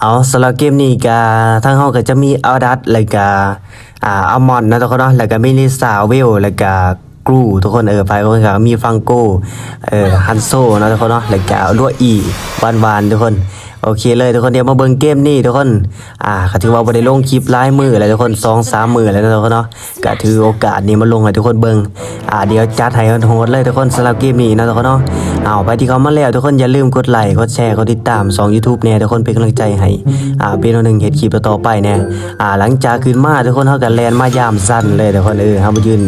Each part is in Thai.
เอาสำหรับเกมนี้ก็ทั้งห้องก็จะมีอัลดัตแล้วก็อ่าอัลมอนนะทุกคนเนาะแล้วก็มีลิซาเวลแล้วก็ กรูทุกคนเออไปคนก็มีฟังโกเออฮันโซนะทุกคนเนาะแล้วก็ลัวอีวานวานทุกคนโอเคเลยทุกคนเดี๋ยวมาเบิ่งเกมนี้ทุกคนอ่าก็ถือว่าบ่ได้ลงคลิปหลายมือแล้วทุกคน2 3มื้อแล้วนะทุกคนเนาะก็ถือโอกาสนี้มาลงให้ทุกคนเบิ่งอ่าเดี๋ยวจัดให้โหดเลยทุกคนสำหรับเกมนี้นะทุกคนเนาะเอาไปที่เขามาแล้วทุกคนอย่าลืมกดไลค์กดแชร์กดติดตาม2 YouTube แน่ทุกคนเป็นกำลังใจให้อ่าเป็นหนึ่งเฮ็ดคลิปต่อไปแน่อ่าหลังจากขึ้นมาทุกคนเฮาก็แลนมายามสั้นเลยทุกคนเออเฮามายืน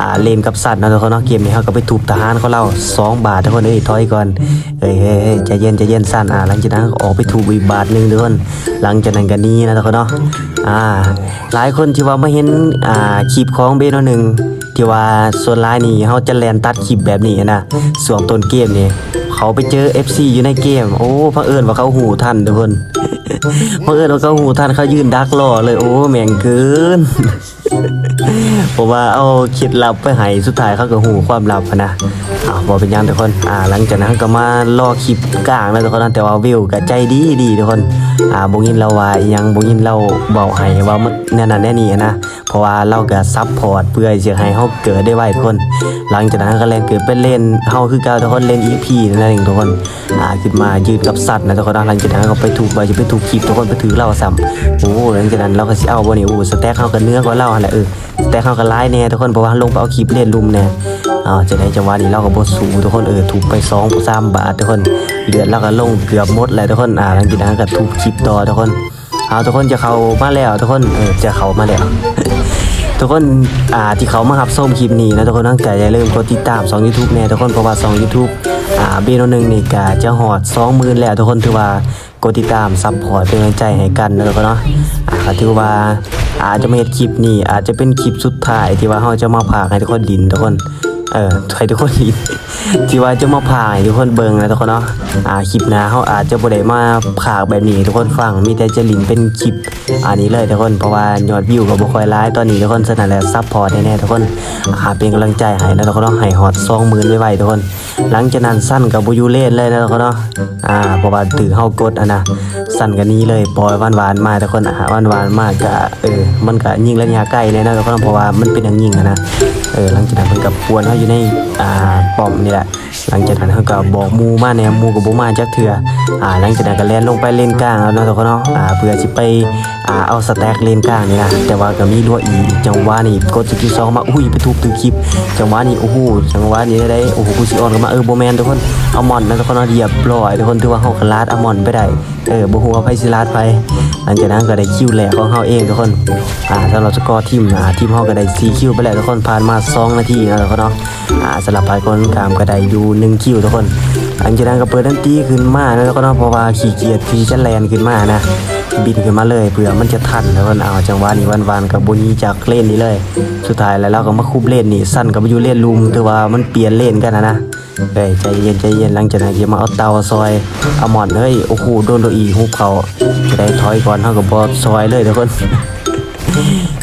อ่าเล่นกับสัตว์นะทุกคนเนาะเกมนี้เฮาก็ไปทุบทหารเขาเรา2บาททุกคนเอ้ยถอยก่อนเอ้ยเฮ้ยใจเย็นใจเย็นสั้นอ่าหลังจากนั้นออกไปทุบอีกบาทหนึ่งทุกคนหลังจากนั้นก็หนี้นะทุกคนเนาะอ่าหลายคนที่ว่าไมาเห็นอ่าคลิปของเบนหนึ่งที่ว่าส่วนหลายนี่เฮาจะแลนตัดคลิปแบบนี้นะส่วนต้นเกมนี่เขาไปเจอ FC อยู่ในเกม โอ้พังเอิญว่าเขาหูทันทุกคนพังเอิญว่าเขาหูทันเขายืนดักรอเลยโอ้แม่งเกิน ผมว่าเอาคิดลับไปให้สุดท้ายเขาก็หูความลับอะนะอ่าบอกเป็นยังทุกคนอ่าหลังจากนั้นก็มารอคลิปกลางแล้วทุกคนนะแต่ว่าวิวก็ใจดีดีทุกคนอ่าบงยินเราว่าอิหยังบงยินเราบอกให้ว่ามันแน่นอนแน่นี่นะเพราะว่าเราก็ซับพอร์ตเพื่อจะให้เขาเกิดได้ไวทุกคน หลังจากนั้นก็เล่นเกิดเป็นเล่นเฮาคือเก่าทุกคนเล่น EP นั่นเองทุกคนอ่าขึ้นมายืนกับสัตว์นะทุกคนหลังจากนั้นก็ไปถูกไปจะไปถูกคลิปทุกคนไปถือเราซ้ำโอ้หลังจากนั้นเราก็สิเอาบ่นี่โอ้สแต็กเฮากันเนื้อกว่าเราหั่นแหละเออแต็กเฮากันหลายแน่ทุกคนเพราะว่าลงไปเอาคลิปเล่นลุมแน่อ้าวจะได้จังหวะนี้เราก็บ่สูทุกคนเออถูกไป2 3บาททุกคนเลือดเราก็ลงเกือบหมดแล้วทุกคนอ่าหลังจากนั้นก็ถูกคลิปต่อทุกคนเอาทุกคนจะเข้ามาแล้วทุกคนเออจะเข้ามาแล้วทุกคนอ่าที่เขามารับส้มคลิปนี้นะทุกคนตั้งใจอย่าลืมกดติดตาม2 YouTube แน่ทุกคนเพราะว่า2 YouTube อ่าเบนหนึ่งนี่ก็จะหอด20,000แล้วทุกคนถือว่า กดติดตามซัพพอร์ตเป็นกำลังใจให้กันนะครับเนาะอ่าถือว่าอาจจะไม่เห็นคลิปนี้อาจจะเป็นคลิปสุดท้ายที่ว่าเราจะมาพากให้ทุกคนดินทุกคน เออให้ทุกคนดินที่ว่าจะมาพาให้ทุกคนเบิ่งนะทุกคนเนาะอ่าคลิปหน้าเขาอาจจะบ่ได้มาพาแบบนี้ทุกคนฟังมีแต่จะลินเป็นคลิปอันนี้เลยทุกคนเพราะว่ายอดวิวก็บ่ค่อยหลายตอนนี้ทุกคนฉะนั้นแล้วซัพพอร์ตแน่ๆทุกคนอ่าเป็นกำลังใจให้นะทุกคนเนาะให้ฮอด20,000ไวๆทุกคน หลังจากนั้นสั้นกับบ่อยู่เล่นเลยนะทุกคนเนาะอ่าเพราะว่าถือเฮากดอะนะสั้นกันนี้เลยปล่อยหวานๆมาทุกคนอะหวานๆมากก็เออมันก็ยิงระยะใกล้แน่นะทุกคนเพราะว่ามันเป็นอย่างยิงอะนะ เออหลังจากนั้นเพิ่นก็ปวนเฮาอยู่ในอ่าป้อมนี่แหละ หลังจากนั้นเขาก็บอกหมูมาแนวมูกับบ่มาจักเถื่ออ่าหลังจากนั้นก็แล่นลงไปเล่นกลางแล้วเนาะทุกคนเนาะอ่าเพื่อสิไปอ่าเอาสแต็กเล่นกลางนี่นะแต่ว่าก็มีรัวอีกจังหวะนี้กดสกิล2มาอุ้ยไปทุบตึกคลิป จังหวะนี้โอ้โหจังหวะนี้ได้โอ้โหกูสิออนก็มาเออโบแมนทุกคนเอามอนนะทุกคนเนาะเหยียบร้อยทุกคนถือว่าเฮาก็ลาดเอามอนไปได้เออบ่ฮู้ว่าไผสิลาดไป ลังจากนั้นก็ได้คิวแรกของเฮาเองทุกคนอ่าสำหรับสกอร์ทีมอ่าทีมเฮาก็ได้4คิวไปแล้วทุกคนผ่านมา 2 นาทีนะทุกคนเนาะอ่าสำหรับฝ่ายคนกางก็ได้อยู่1คิวทุกคนหลังจากนั้นก็เปิดดันตีขึ้นมาแล้วก็เนาะเพราะว่าขี้เกียจที่จะแลนขึ้นมานะบินขึ้นมาเลยเผื่อมันจะทันแล้วก็เอาจังหวะนี้วันๆกับบุญีจากเล่นนี้เลย สุดท้ายแล้วเราก็มาคุบเล่นนี่สั้นกับอยู่เล่นลุมแต่ว่ามันเปลี่ยนเล่นกันนะนะ เฮ้ยใจเย็นใจเย็นหลังจากนั้นจะมาเอาเตาซอยเอาหมอนเฮ้ยโอ้โหโดนโดนอีฮุบเขาจะได้ถอยก่อนเท่ากับบอสซอยเลยทุกคน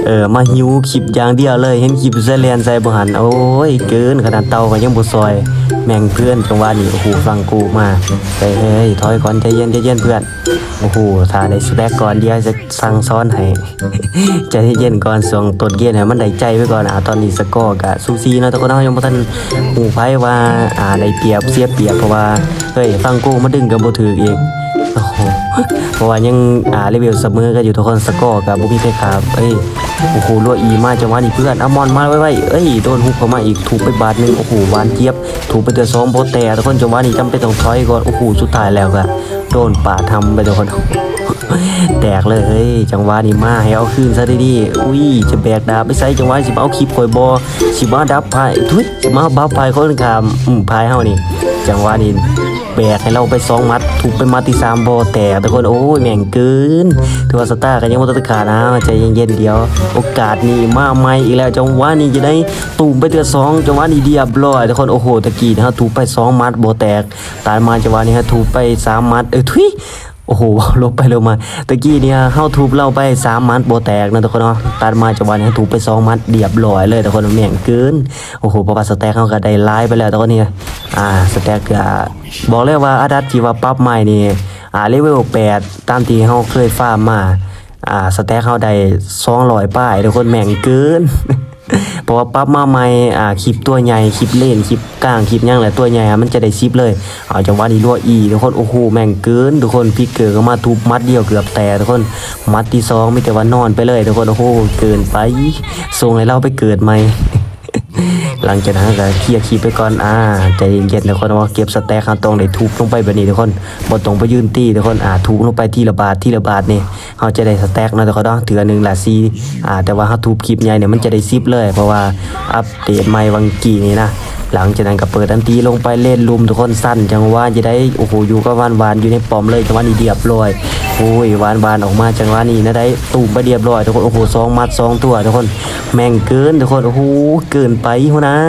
เออมาหิวคลิปอย่างเดียวเลยเห็นคลิปเซเลียนใส่บุหันโอ้ยเกินขนาดเตาก็ยังบ่ซอย แม่งเพื่อนจังหวะนี้โอ้โหฟังกูมาใจเฮ้ยถอยก่อนใจเย็นใจเย็นเพื่อน โอ้โหถ้าได้สแต็กก่อนเดี๋ยวจะสั่งซ้อนให้ ใจเย็นก่อนส่งต้นเกมให้มันได้ใจไว้ก่อนอ่าตอนนี้สกอร์กะซูซีเนาะทุกคนเนาะยังบ่ทันหูไผว่าอ่าได้เปรียบเสียเปรียบเพราะว่าเฮ้ยฟังกูมาดึงกับบ่ถืออีก โอ้โหเพราะว่ายังอ่าเลเวเสมอกันอยู่ทุกคนสกอร์กับบุกี้เพคครับเอ้ยโอ้โหรัวอีมาจังหวะนี้เพื่อนอามอนมาไว้ไว้เอ้ยโดนฮุกเข้ามาอีกถูกไปบาทหนึงโอ้โหหวานเจี๊ยบ ถูกไปเตือสองโบแต่ทุกคนจังหวะนี้จำเป็นต้องถอยก่อนโอ้โหสุดท้ายแล้วก็โดนป่าทำไปทุกคนแตกเลยเฮ้ยจังหวะนี้มาให้เอาคืนซะดีๆอุ้ยจะแบกดาบไปใส่จังหวะสิมาเอาคลิปคอยบอสิมาดับพายทุยสิมาบัฟพายคนขามอืมพายเฮานี่จังหวะนี้ แบกให้เราไปสองมัดถูกไปมัดที่สามบอแต่ทุกคนโอ้ยแม่งเกินถือว่าสตาร์กันยังม่ต้องขาดนะใจเย็นๆเดียว โอกาสนี้มาใหม่อีกแล้วจังหวะนี้จะได้ตูมไปเตือสองจังหวะนี้เดียบร้อยทุกคนโอ้โหตะกี้นะฮะถูกไปสองมัดบอแตกตายมาจังหวะนี้ฮะถูกไปสามมัดเออทุย โอ้โหลบไปลงมาตะกี้เนี่ยเฮาทุบเราไปสามมัดโบแตกนะทุกคนเนาะตัดมาจังหวะนี้ทุบไปสองมัดเรียบร้อยเลยทุกคนแม่งเกินโอ้โหพราะว่าสแต็กเฮาก็ได้ไล่ไปแล้วทุกคนเนี่ยอ่าสแต็กก็บอกเลยว่าอาดัตที่ว่าปรับใหม่นี่อ่าเลเวล8ตามที่เฮาเคยฟาร์มมาอ่าสแต็กเฮาได้200ป้ายทุกคนแม่งเกิน เพราะว่าปั๊บมาใหม่อ่าคลิปตัวใหญ่คลิปเล่นคลิปกลางคลิปย่างแหละตัวใหญ่มันจะได้ซิปเลยเอาจังหวะนี้รัวอีทุกคนโอ้โหแม่งเกินทุกคนพี่เกิดก็มาทุบมัดเดียวเกือบแตกทุกคนมัดที่สองไม่แต่ว่านอนไปเลย ทุกคนโอ้โหเกินไปส่งให้เราไปเกิดใหม่ หลังจากนั้นก็เคลียร์คลิปไปก่อนอ่าใจเย็นๆทุกคนว่าเก็บสแต็กครับตรงได้ทุบลงไปแบบนี้ทุกคนบ่ตรงไปยืนตีทุกคนอ่าทุบลงไปทีละบาททีละบาทนี่เฮาจะได้สแต็กนะทุกคนเนาะถือหนึงละซีอ่าแต่ว่าเฮาทุบคลิปใหญ่เนี่ยมันจะได้ซิปเลย เพราะว่าอัปเดตใหม่วังกีนี่นะหลังจากนั้นก็เปิดอันตีลงไปเล่นลุมทุกคนสั้นจังหวะจะได้โอ้โหอยู่กับวานอยู่ในปอมเลยจังหวะนี้เรียบร้อยโอ้ยวานๆออกมาจังหวะนี้นะได้ตูมไปเรียบร้อยทุกคนโอ้โหสองมัดสองตัวทุกคนแม่งเกินทุกคนโอ้โหเกินไปหัวนะ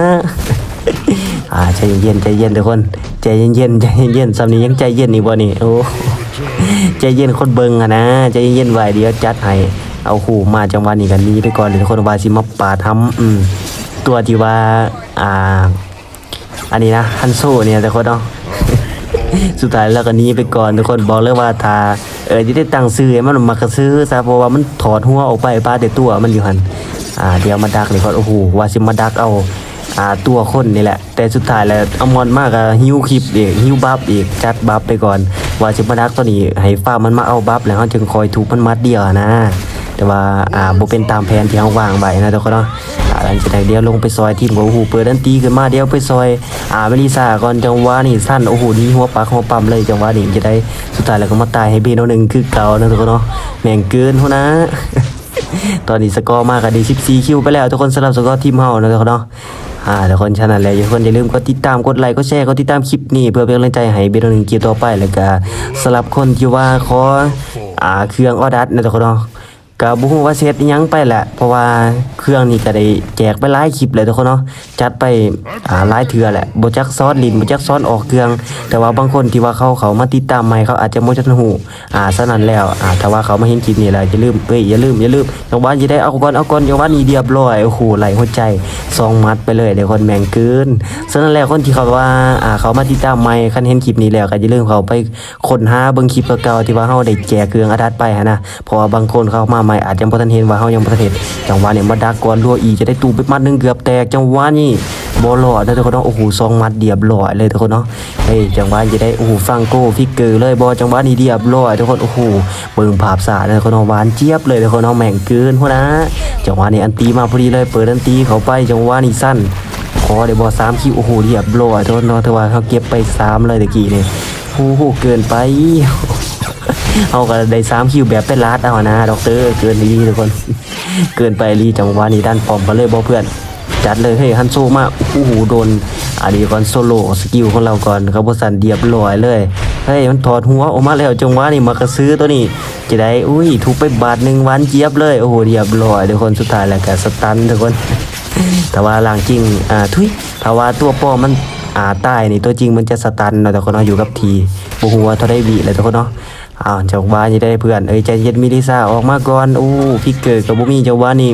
อ่าใจเย็นใจเย็นทุกคนใจเย็นๆใจเย็นๆสำนี้ยังใจเย็นอีกบ่นี่โอ้ใจเย็นคนเบิงอะนะใจเย็นๆไว้เดี๋ยวจัดให้เอาหูมาจังหวะนี้กันนี้ไปก่อนเลยทุกคนว่าสิมาปาทำอืมตัวที่ว่าอ่า อันนี้นะฮันโซเนี่ยทุกคนเนาะสุดท้ายแล้วก็นี้ไปก่อนทุกคนบอกเลยว่าถ้าเออจะได้ตังค์ซื้อมันมากระซื้อซะเพราะว่ามันถอดหัวออกไปป้าแต่ตัวมันอยู่หัน อ่าเดี๋ยวมาดักเลยก่อนโอ้โหว่าสิมาดักเอาอ่าตัวคนนี่แหละ แต่สุดท้ายแล้วอมอนมากอะฮิวคลิปอีกฮิวบัฟอีกจัดบัฟไปก่อน ว่าสิมาดักตัวนี้ให้ฟ้ามันมาเอาบัฟแล้วเขาจึงคอยถูกมันมัดเดียวนะ แต่ว่าอ่าบ่เป็นตามแผนที่เขาวางไว้นะทุกคนเนาะอ่าหลังจากนั้นเดียวลงไปซอยทีมของโอ้โหเปิดดันตีขึ้นมาเดียวไปซอยอ่าเมลิซาก่อนจังหวะนี่สั้นโอ้โหดีหัวปักหัวปั๊มเลยจังหวะนี้จะได้สุดท้ายแล้วก็มาตายให้เบโนหนึ่งคือเก่านะทุกคนเนาะแม่งเกินหัวนะ ตอนนี้สกอร์มากกันดี14คิวไปแล้วทุกคนสำหรับสกอร์ทีมเฮานะทุกคนเนาะอ่าทุกคนชนะแล้วทุกคนอย่าลืมกดติดตามกดไลค์กดแชร์กดติดตามคลิปนี้เพื่อเป็นกำลังใจให้เบลหนึ่งเกียร์ต่อไปแล้วก็สำหรับคนที่ว่าขออ่าเครื่องออดัสนะทุกคนเนาะ ก็บ่ฮู้ว่าเฮ็ดอิหยังไปแหละ เพราะว่าเครื่องนี้ก็ได้แจกไปหลายคลิปเลยทุกคนเนาะจัดไปอ่าหลายเทื่อแหละบจักซอนลินบจักซอนออกเครื่อง แต่ว่าบางคนที่ว่าเขาเขามาติดตามใหม่เขาอาจจะบ่ทันฮู้อ่าฉะนั้นแล้วอ่าถ้าว่าเขามาเห็นคลิปนี้แล้วอย่าลืมเอ้ยอย่าลืมอย่าลืมจังหวะสิได้เอาก่อนเอาก่อนจังหวะนี้เรียบร้อยโอ้โหไหลหัวใจสองมัดไปเลยเดี๋ยวคนแม่งเกินฉะนั้นแล้วคนที่เขาว่าอ่าเขามาติดตามใหม่คันเห็นคลิปนี้แล้วก็อย่าลืมเขาไปค้นหาเบิ่งคลิปเก่าๆที่ว่าเฮาได้แจกเครื่องอาดัดไปหันนะเพราะว่าบางคนเขามาใหม่อาจจะบ่ทันเห็นว่าเฮายังบ่ทันเห็นจังหวะนี้มาดักก่อนรัวอีจะได้ตูไปมัดนึงเกือบแตกจังหวะนี้บ่รอดนะทุกคนเนาะโอ้โหสองมัดเรียบร้อยเลยทุกคนเนาะเฮ้ยจังหวะจะได้โอ้โหฟังโก้ฟิกเกอร์เลยบ่จังหวะนี้เรียบร้อยทุกคนโอ้โหเบิ่งภาพสาดนะทุกคนเนาะหวานเจี๊ยบเลยทุกคนเนาะแม่งเกินหัวนะจังหวะนี้อันตีมาพอดีเลยเปิดอันตีเข้าไปจังหวะนี้สั้นขอได้บอสามคิวโอ้โหเรียบร้อยโทษเนาะแต่ว่าเขาเก็บไปสามเลยตะกี้เนี่ยโอ้โหเกินไป เอาก็ได้สามคิวแบบเป็นลาดเอานะด็อกเตอร์เกินดีทุกคน เกินไปรีจังหวะนี้ด้านปอมมาเลยบอเพื่อน จัดเลยเฮ้ยฮันโซมาโอ้โหโดนอดีก่อนโซโล่สกิลของเราก่อนเขาบอสันเดียบร้อยเลยเฮ้ยมันถอดหัวออกมาแล้วจังหวะนี้มากระซื้อตัวนี้จะได้อุ้ยทุบไปบาทหนึ่งวันเจี๊ยบเลยโอ้โหเรียบร้อยทุกคนสุดท้ายแล้วก็สตันทุกคนแต่ว่าหลังจริงอ่าทุยถ้าว่าตัวปอมมันอ่าใต้นี่ตัวจริงมันจะสตันเนาะแต่คนเนาะอยู่กับทีบ่ฮู้ว่าเท่าได้วิเลยทุกคนเนาะ อ้าวเจ้าบ้านนี่ได้เพื่อนเอ้ยใจเย็นมิลิซาออกมาก่อนอู้พี่เกิดกับบ่มีเจ้าบ้านนี่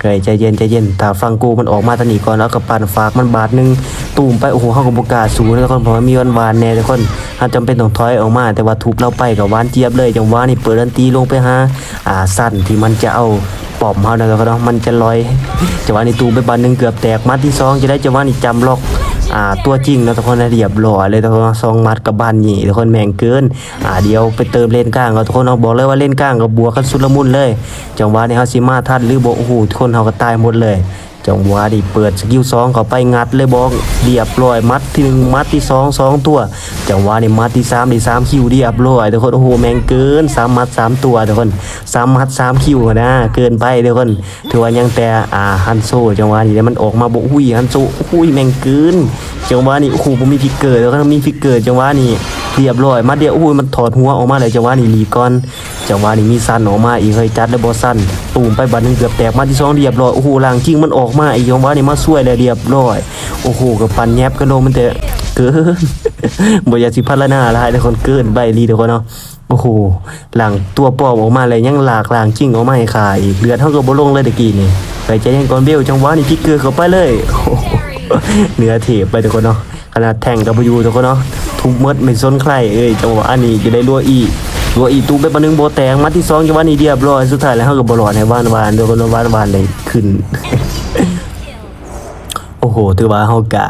เกยใจเย็นใจเย็นถ้าฟังกูมันออกมาตอนนี้ก่อนแล้วก็ปั่นฝากมันบาทหนึงตูมไปโอ้โหเฮาก็บ่กล้าสู้นะทุกคนเพราะมีวันวานแน่ทุกคนเฮาจำเป็นต้องถอยออกมา แต่ว่าทุบเราไปกับวานเจี๊ยบเลยจังหวะนี่เปิดดันตีลงไปหาอ่าสั้นที่มันจะเอาปอมเฮานะทุกคนเนาะมันจะลอยจังหวะนี้ตูมไปบานหนึงเกือบแตกมัดที่สองจะได้จังหวะนี้จำล็อก อ่าตัวจริงนะทุกคนนะเรียบร้อยเลยทุกคนซองมัดกับบ้านนี่ทุกคนแมงเกินอ่าเดี๋ยวไปเติมเล่นกลางก็ทุกคนเอาบอกเลยว่าเล่นกลางกับบวกกันสุดละมุนเลยจังหวะนี้เฮาสิมาทัดหรือบ่โอ้โหทุกคนเฮาก็ตายหมดเลย จังหวะนี้เปิดสกิลสองเข้าไปงัดเลยบอกเรียบร้อยมัดที่หนึ่งมัดที่สองสองตัว จังหวะนี้มัดที่สามที่สามคิวเรียบร้อยทุกคนโอ้โหแมงเกินสามมัดสามตัวทุกคนสามมัดสามคิวนะเกินไปทุกคนถือว่ายังแต่อ่าฮันโซจังหวะนี้มันออกมาบ่อุ้ยฮันโซอุ้ยแมงเกินจังหวะนี้โอ้โหผมมีฟิกเกอร์แล้วก็มีฟิกเกอร์จังหวะนี้ เรียบร้อยมาเดียวโอ้ยมันถอดหัวออกมาเลยจังหวะนี้รีก่อนจังหวะนี้มีซันออกมาอีกเคยจัดแล้วบอซันตูมไปบัดนึงเกือบแตกมาที่สองเรียบร้อยโอ้โหลางจริงมันออกมาอีกจังหวะนี้มาช่วยเลยเรียบร้อยโอ้โหกับปันแยบกันโลมันเตะเกินบ่อยากสิพัฒนาหลายทุกคนเกินไปรีทุกคนเนาะโอ้โหหลังตัวปอมออกมาเลยยังหลากหลางจริงออกมาให้ขายอีกเลือดเท่ากับบ่ลงเลยตะกี้นี่ไปใจย็นก่อนเบลจังหวะนี่พลิกเกลือเข้าไปเลยโอ้โหเนื้อเถีบไปทุกคนเนาะ ขนาดแทงกับอยู่ทุกคนเนาะทุบเมดไม่สนใครเอ้ยจังหวะอันนี้จะได้รัวอีรัวอีตุกไปปะนึงโบแตงมาที่สองจังหวะนี้เรียบร้อยสุดท้ายแล้วเฮาก็บ่รอดให้วานวานทุกคนเนาะวานวานเลยขึ้น โอ้โหถือว่าเฮากะ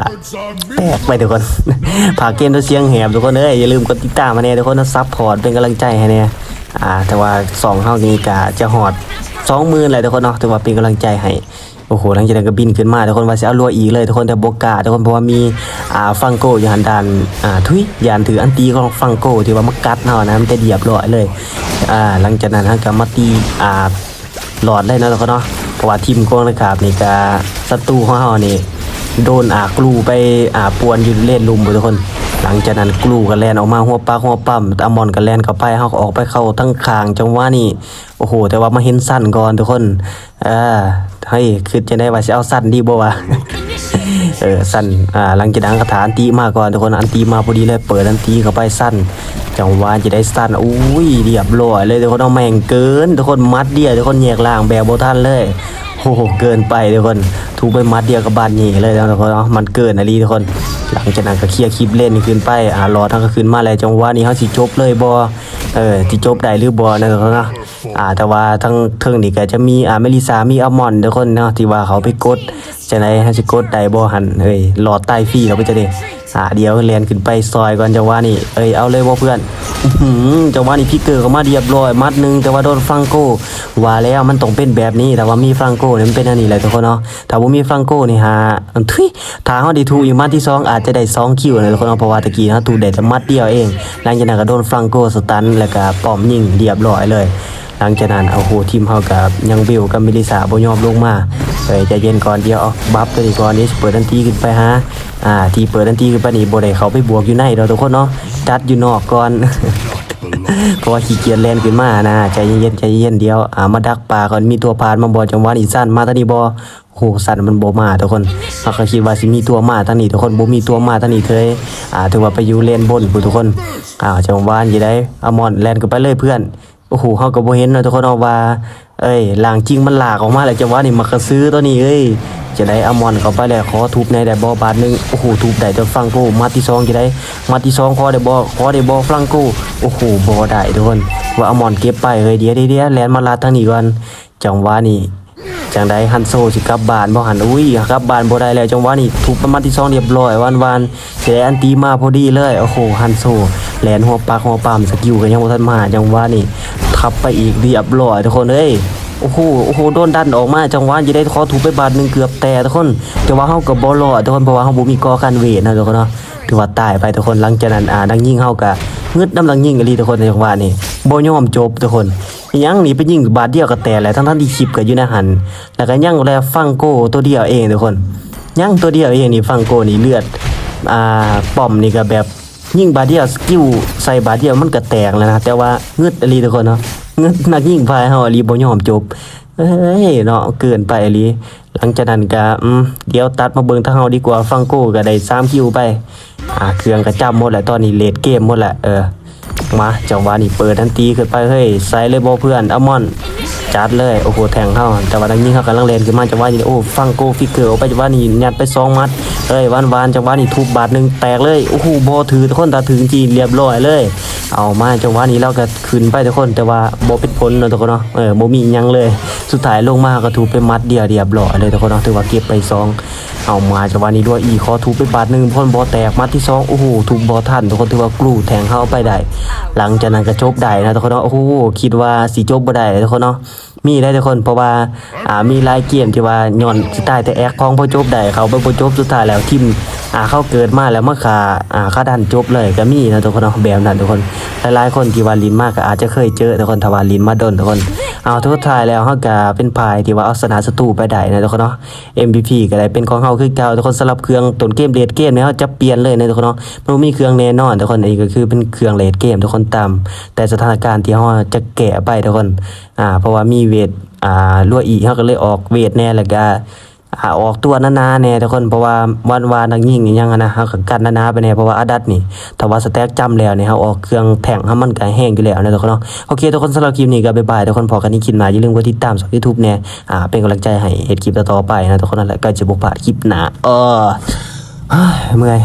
แตกไปทุกคนผาเกมตัวเสียงแหบทุกคนเอ้ยอย่าลืมกดติดตามมาแน่ทุกคนนะซับพอร์ตเป็นกำลังใจให้แน่อ่าแต่ว่าสองเฮานี่กะจะหอดสองหมื่นเลยทุกคนเนาะถือว่าเป็นกำลังใจให้ โอ้โหหลังจากนั้นก็บินขึ้นมาทุกคนว่าจะเอารัวอีกเลย ทุกคนแต่บกกาทุกคนเพราะว่ามีอ่าฟังโกอยู่หันดานอ่าทุยยานถืออันตีของฟังโกที่ว่ามากัดเฮานะมันจะเดียบร้อยเลยอ่าหลังจากนั้นเฮาก็มาตีอ่าหลอดได้นะทุกคนเนาะเพราะว่าทีมกองนะครับนี่ก็ศัตรูของเฮานี่โดนอ่ากลูไปอ่าปวนอยู่เล่นลุมทุกคน หลังจากนั้นกลูก็แล่นออกมาหัวปากหัวปั๊มอามอนก็แล่นเข้าไปเฮาก็ออกไปเข้าทั้งคางจังหวะนี้โอ้โห แต่ว่ามาเห็นสั้นก่อนทุกคนอ่าเฮ้ยคือจะได้ว่าสิเอาสั้นดีบ่วะเออสั้นอ่าหลังจากนั้นคาถาอันตีมาก่อนทุกคนอันตีมาพอดีเลยเปิดอันตีเข้าไปสั้นจังหวะจะได้สั้นอุ้ยเรียบร้อยเลยทุกคนเอาแม่งเกินทุกคนมัดเดียวทุกคนแยกล่างแบบโบทันเลย โอ้โหเกินไปทุกคนถูกไปมัดเดียวกับบานหนีเลยนะทุกคนเนาะมันเกินอะไรทุกคน หลังจากนั้นก็เคลียร์คลิปเล่นขึ้นไปอ่ารอทั้งก็ขึ้นมาแล้วจังหวะนี้เขาสิจบเลยบอเออสิจบได้หรือบอนะทุกคนเนาะอ่าแต่ว่าทั้งเทิงนี่ก็จะมีอ่าเมลิซามีอัลมอนทุกคนเนาะที่ว่าเขาไปกดจะไหนให้สิกดได้บ่หันเฮ้ยหลอดใต้ฟรีเราไปจะได้อ่าเดี๋ยวเรียนขึ้นไปซอยก่อนจังหวะนี้เอ้ยเอาเลยบ่เพื่อน จังหวะนี้พี่เกิดเขามาเรียบร้อย มัดหนึ่งแต่ว่าโดนฟรังโกว่าแล้วมันต้องเป็นแบบนี้แต่ว่ามีฟรังโกเนี่ยมันเป็นอันนี้แหละทุกคนเนาะถ้าว่ามีฟรังโกนี่ฮะทุยถ้าเขาดีทูอยู่มัดที่สองอาจจะได้สองคิวนะทุกคนเนาะเพราะว่าตะกี้นะทูได้แต่มัดเดียวเองหลังจากนั้นก็โดนฟรังโกสตันแล้วก็ป้อมยิงเรียบร้อยเลย หลังจากนั้นเอาโหทีมเฮากับยังบิวกับมิลิสาบ่ยอมลงมาเอ้ยใจเย็นก่อนเดียวเอาบัฟตัวนี้ก่อนนี้เปิดทันทีขึ้นไปฮะอ่าที่เปิดทันทีขึ้นไปนี่บ่ได้เขาไปบวกอยู่ในเราทุกคนเนาะจัดอยู่นอกก่อนเพราะว่าขี้เกียจแลนขึ้นมานะใจเย็นใจเย็นเดียวอ่ามาดักปลาก่อนมีตัวพานมาบ่จังหวะนี้สั้นมาทางนี้บ่โหสั้นมันโบมาทุกคนเขาก็คิดว่าสิมีตัวมาทางนี้ทุกคนโบมีตัวมาทางนี้เลยอ่าถือว่าไปอยู่เลนบนพู้นทุกคนอ่าจังหวะนี้ได้อามอนแลนขึ้นไปเลยเพื่อน โอ้โหเขาก็บ่เห็นเนะทุกคนเอาว่า เอ้ยหลางจริงมันหลากออกมาแล้วจังหวะนี่มากระซื้อตัวนี้เอ้ยจะได้อมอนเข้าไปแล้วขอทุบในได้บ่บาทหนึงโอ้โหทุบได้แต่ฟังโกมาที่สองจะได้มาที่สองขอได้บ่ขอได้บ่ฟังโกโอ้โหบ่ได้ทุกคนว่าอมอนเก็บไปเฮ้ยเดี๋ยวเดี๋ยวแลนมาลาทางนี้ก่อนจังหวะนี้จังได้ฮันโซสิกับบานบ่หันอุ้ยกับบานบ่ได้แล้วจังหวะนี้ถูกประมาณที่สองเรียบร้อยวันวันๆสิได้อันตีมาพอดีเลยโอ้โหฮันโซแลนหัวปากหัวปามสกิลก็ยังบ่ทันมาจังหวะนี้ ทับไปอีกเรียบร้อยทุกคนเอ้ยโอ้โหโอ้โหโดนดันออกมาจังหวะจะได้ขอถูกไปบาทหนึ่งเกือบแต่ทุกคนแต่ว่าเฮาก็บ่รอดทุกคนเพราะว่าเฮาบ่มีกอกันเวทนะทุกคนเนาะถือว่าตายไปทุกคนหลังจากนั้นอ่าดังยิงเฮาก็งึดน้ำดังยิงกันลีทุกคนในจังหวะนี้บ่ยอมจบทุกคนยังหนีไปยิงบาทเดียวก็แต่แหละทั้งทั้งๆที่คลิปก็อยู่ในหันแล้วก็ยังแลฟังโก้ตัวเดียวเองทุกคนยังตัวเดียวเองนี่ฟังโก้นี่เลือดอ่าป้อมนี่ก็แบบ ยิงบาเดียสกิลใส่บาเดียมันก็แตกแล้วนะแต่ว่าเงืดอลีทุกคนเนาะเงืดนักยิงพายเฮาอลีบ่ยอมจบเอ้ยเนาะเกินไปอลีหลังจากนั้นก็อืมเดี๋ยวตัดมาเบิ่งทางเฮาดีกว่าฟังโก้ก็ได้3คิวไปอ่าเครื่องก็จับหมดแล้วตอนนี้เลดเกมหมดแหละเออมาจังหวะนี้เปิดทันทีขึ้นไปเฮ้ยใส่เลยบอเพื่อนอมอน จัดเลยโอ้โหแทงเข้าแต่ว่าทางนี้เขากำลังเลนขึ้นมาจังหวะนี้โอ้ฟังโกฟิกเกอร์ไปจังหวะนี้ยัดไปสองมัดเอ้ยวานวานๆจังหวะนี้ทุบบาทหนึ่งแตกเลยโอ้โหบอถือทุกคนตาถึงจีเรียบร้อยเลย เอามาจังหวะนี้เราก็ขึ้นไปทุกคนแต่ว่าบอเป็นผลเนาะทุกคนเนาะเออโบมียังเลย สุดท้ายลงมาก็ถูกไปมัดเดียวเรียบร้อยเลยทุกคนเนาะถือว่าเก็บไปสองเอามาจังหวะนี้ด้วยอีคอถูกไปปาดหนึ่งพ่นบอแตกมัดที่สองโอ้โหถูกบอทันทุกคนถือว่ากลูแทงเข้าไปได้ หลังจากนั้นกระจบได้นะทุกคนเนาะโอ้โหคิดว่าสีจบบ่ได้ทุกคนเนาะ มีได้ทุกคนเพราะว่าอ่ามีลายเกมที่ว่าย้อนสิตายแต่แอคของพอจบได้เขาไปบ่จบสุดท้ายแล้วทีมอ่าเขาเกิดมาแล้วมาขาอ่าขาดันจบเลยก็มีนะทุกคนเนาะแบบนั้นทุกคนหลายๆคนที่ว่าลินมากก็อาจจะเคยเจอทุกคนถ้าว่าลินมาดนทุกคนเอาทุกท้ายแล้วเฮาก็เป็นพายที่ว่าเอาชนะศัตรูไปได้นะทุกคนเนาะ MVP ก็ได้เป็นของเฮาคือเก่าทุกคนสำหรับเครื่องต้นเกมเลดเกมเนี่ยเฮาจะเปลี่ยนเลยนะทุกคนเนาะมันบ่มีเครื่องแน่นอนทุกคนอันนี้ก็คือเป็นเครื่องเลดเกมทุกคนตามแต่สถานการณ์ที่เฮาจะแก้ไปทุกคนอ่าเพราะว่ามีเวทอ่ารั่วอีเฮาก็เลยออกเวทแน่แล้วก็อออกตัวหนาแน่ทุกคนเพราะว่าวันวานนักยิงยังนะเฮาก็กันหนาไปแน่เพราะว่าอาดัดนี่ถ้าว่าสแต็กจำแล้วนี่เฮาออกเครื่องแท่งเฮามันก็แห้งอยู่แล้วนะทุกคนเนาะโอเคทุกคนสำหรับคลิปนี้ก็บ๊ายบายทุกคนพอกันในคลิปหน้าอย่าลืมกดติดตามช่อง YouTube แน่อ่าเป็นกำลังใจให้เฮ็ดคลิปต่อไปนะทุกคนนั่นแหละก็จะบ่พลาคลิปหน้าเออเฮ้ยเมื่อย